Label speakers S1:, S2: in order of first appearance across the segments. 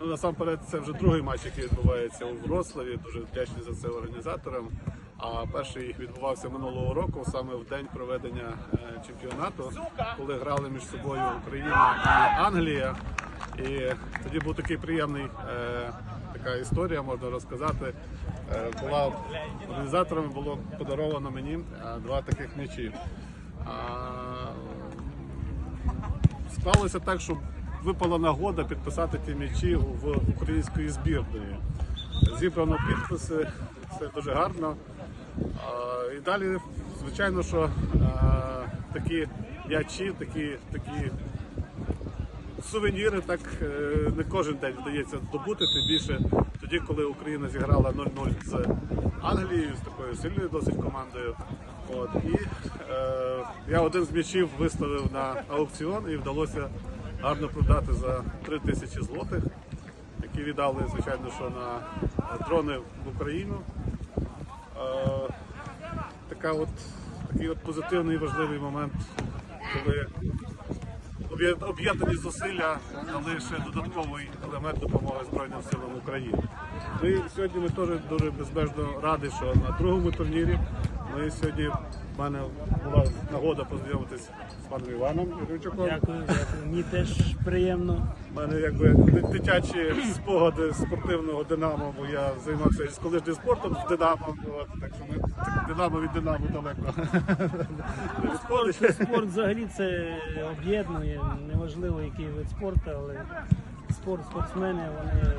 S1: Ну, насамперед, це вже другий матч, який відбувається у Вроцлаві. Дуже вдячний за це організаторам. А перший відбувався минулого року, саме в день проведення е, чемпіонату, коли грали між собою Україна і Англія. І тоді був такий приємний е, така історія, можна розказати. Е, була організаторами було подаровано мені е, два таких м'ячі. Склалося так, що випала нагода підписати ті м'ячі в української збірної. Зібрано підписи, все дуже гарно. І далі, звичайно, що такі м'ячі, такі, такі сувеніри так е, не кожен день вдається здобути, тим більше тоді, коли Україна зіграла 0-0 з Англією, з такою сильною досить командою. От, і е, я один з м'ячів виставив на аукціон і вдалося гарно продати за 3 тисячі злотих, які віддали, звичайно, що на дрони в Україну. Е, така от, такий от позитивний важливий момент, коли об'єднані зусилля дали ще додатковий елемент допомоги Збройним силам України. І сьогодні ми теж дуже безмежно раді, що на другому турнірі ми сьогодні в мене була нагода познайомитись з паном Іваном Юрійчуком.
S2: Дякую, дякую. Мені теж приємно.
S1: У мене якби дитячі спогади спортивного Динамо, бо я займався з колишнім спортом з Динамо. От, так що ми так, Динамо від Динамо далеко відходить.
S2: Спорт взагалі це об'єднує, неважливо який вид спорту, але спорт, спортсмени вони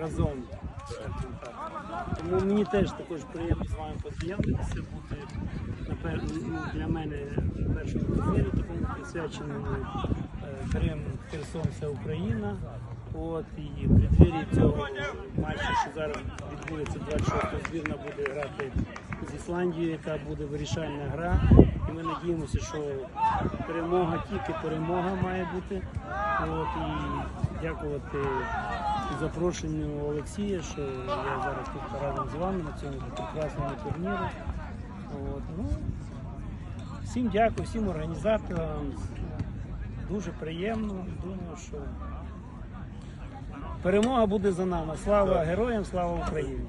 S2: разом. Тому мені теж також приємно з вами познайомитися, бути ну, для мене на першому турнірі такому присвяченому е, Крим, Херсон, вся Україна. От і в преддвір'ї цього матчу, що зараз відбудеться 26-го, збірна буде грати з Ісландією, яка буде вирішальна гра. І ми надіємося, що перемога, тільки перемога має бути. От, і дякувати запрошенню Олексія, що я зараз тут разом з вами на цьому прекрасному турнірі. От, ну, всім дякую, всім організаторам. Дуже приємно. Думаю, що перемога буде за нами. Слава героям, слава Україні!